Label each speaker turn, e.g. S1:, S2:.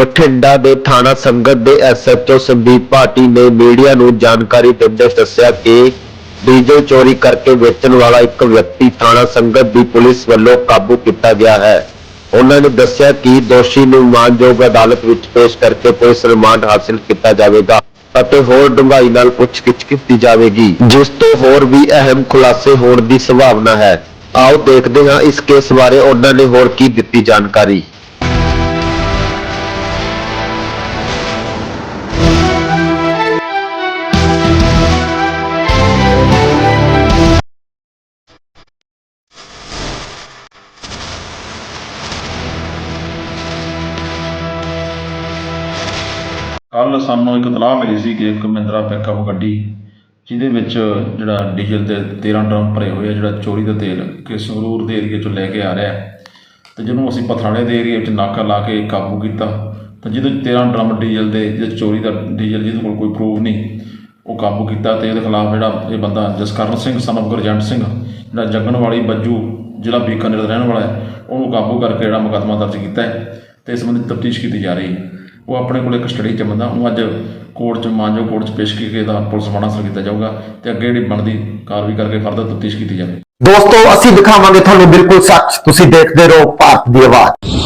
S1: ਬਠਿੰਡਾ ਦੇ ਥਾਣਾ ਸੰਗਤ ਦੇ ਐਸਐਚਓ ਸੰਦੀਪ ਭਾਟੀ ਨੇ ਮੀਡੀਆ ਨੂੰ ਜਾਣਕਾਰੀ ਦਿੰਦੇ ਦੱਸਿਆ ਕਿ ਡੀਜ਼ਲ ਚੋਰੀ ਕਰਕੇ ਵੇਚਣ ਵਾਲਾ ਇੱਕ ਵਿਅਕਤੀ ਥਾਣਾ ਸੰਗਤ ਦੀ ਪੁਲਿਸ ਵੱਲੋਂ ਕਾਬੂ ਕੀਤਾ ਗਿਆ ਹੈ। ਉਹਨਾਂ ਨੇ ਦੱਸਿਆ ਕਿ ਦੋਸ਼ੀ ਨੂੰ ਮਾਨਯੋਗ ਅਦਾਲਤ ਵਿੱਚ ਪੇਸ਼ ਕਰਕੇ ਪੁਲਿਸ ਰਿਮਾਂਡ ਹਾਸਲ ਕੀਤਾ ਜਾਵੇਗਾ ਅਤੇ ਹੋਰ ਡੂੰਘਾਈ ਨਾਲ ਪੁੱਛਗਿੱਛ ਕੀਤੀ ਜਾਵੇਗੀ। ਜਿਸ ਤੋਂ ਹੋਰ ਵੀ ਅਹਿਮ ਖੁਲਾਸੇ ਹੋਣ ਦੀ ਸੰਭਾਵਨਾ ਹੈ। ਆਓ ਦੇਖਦੇ ਹਾਂ ਇਸ ਕੇਸ ਬਾਰੇ ਉਹਨਾਂ ਨੇ ਹੋਰ ਕੀ ਦਿੱਤੀ ਜਾਣਕਾਰੀ।
S2: ਕੱਲ ਸਾਨੂੰ ਇੱਕ ਤਲਾਹ ਮਿਲੀ ਸੀ ਕਿ ਇੱਕ ਮਹਿੰਦਰਾ ਪਿਕਅਪ ਗੱਡੀ, ਜਿਹਦੇ ਵਿੱਚ ਜਿਹੜਾ ਡੀਜ਼ਲ ਦੇ 13 ਡਰਮ ਭਰੇ ਹੋਏ ਆ, ਜਿਹੜਾ ਚੋਰੀ ਦਾ ਤੇਲ ਕਿ ਸੰਗਰੂਰ ਦੇ ਏਰੀਏ ਚੋਂ ਲੈ ਕੇ ਆ ਰਿਹਾ ਹੈ। ਤੇ ਜਿਹਨੂੰ ਅਸੀਂ ਪਥਰਾਣੇ ਦੇ ਏਰੀਏ ਵਿੱਚ ਨਾਕਾ ਲਾ ਕੇ ਕਾਬੂ ਕੀਤਾ, ਤਾਂ ਜਿਹਦੇ 'ਚ 13 ਡਰਮ ਡੀਜ਼ਲ ਦੇ, ਜਿਹਦੇ ਚੋਰੀ ਦਾ ਡੀਜ਼ਲ ਜਿਹਦੇ ਕੋਲ ਕੋਈ ਪ੍ਰੂਫ ਨਹੀਂ, ਉਹ ਕਾਬੂ ਕੀਤਾ ਤੇ ਇਹਦੇ ਖਿਲਾਫ ਜਿਹੜਾ ਇਹ ਬੰਦਾ ਜਸਕਰਨ ਸਿੰਘ ਸਨ of ਗੁਰਜੰਟ ਸਿੰਘ, ਜਿਹੜਾ ਜੱਗਣ ਵਾਲੀ ਬੱਜੂ ਜ਼ਿਲ੍ਹਾ ਬੀਕਾਨੇਰ ਦਾ ਰਹਿਣ ਵਾਲਾ ਹੈ, ਉਹਨੂੰ ਕਾਬੂ ਕਰਕੇ ਜਿਹੜਾ ਮੁਕੱਦਮਾ ਦਰਜ ਕੀਤਾ ਹੈ ਤੇ ਇਸ ਸੰਬੰਧੀ ਤਫਤੀਸ਼ ਕੀਤੀ ਜਾ ਰਹੀ ਹੈ। ਉਹ ਆਪਣੇ ਕੋਲ ਇੱਕ ਸਟੱਡੀ ਚ ਬੰਦਾ, ਉਹਨੂੰ ਅੱਜ ਕੋਰਟ ਚ ਮਾਨਜੋ ਕੋਰਟ ਚ ਪੇਸ਼ ਕਰਕੇ ਦਾ ਪੁਲਿਸ ਮਾਣਾ ਹਾਸਲ ਕੀਤਾ ਜਾਊਗਾ ਤੇ ਅੱਗੇ ਜਿਹੜੀ ਬਣਦੀ ਕਾਰਵਾਈ ਕਰਕੇ ਫਰਦਰ ਤਫਤੀਸ਼ ਕੀਤੀ ਜਾਵੇ।
S3: ਦੋਸਤੋ, ਅਸੀਂ ਦਿਖਾਵਾਂਗੇ ਤੁਹਾਨੂੰ ਬਿਲਕੁਲ ਸੱਚ। ਤੁਸੀਂ ਦੇਖਦੇ ਰਹੋ ਭਾਰਤ ਦੀ ਆਵਾਜ਼।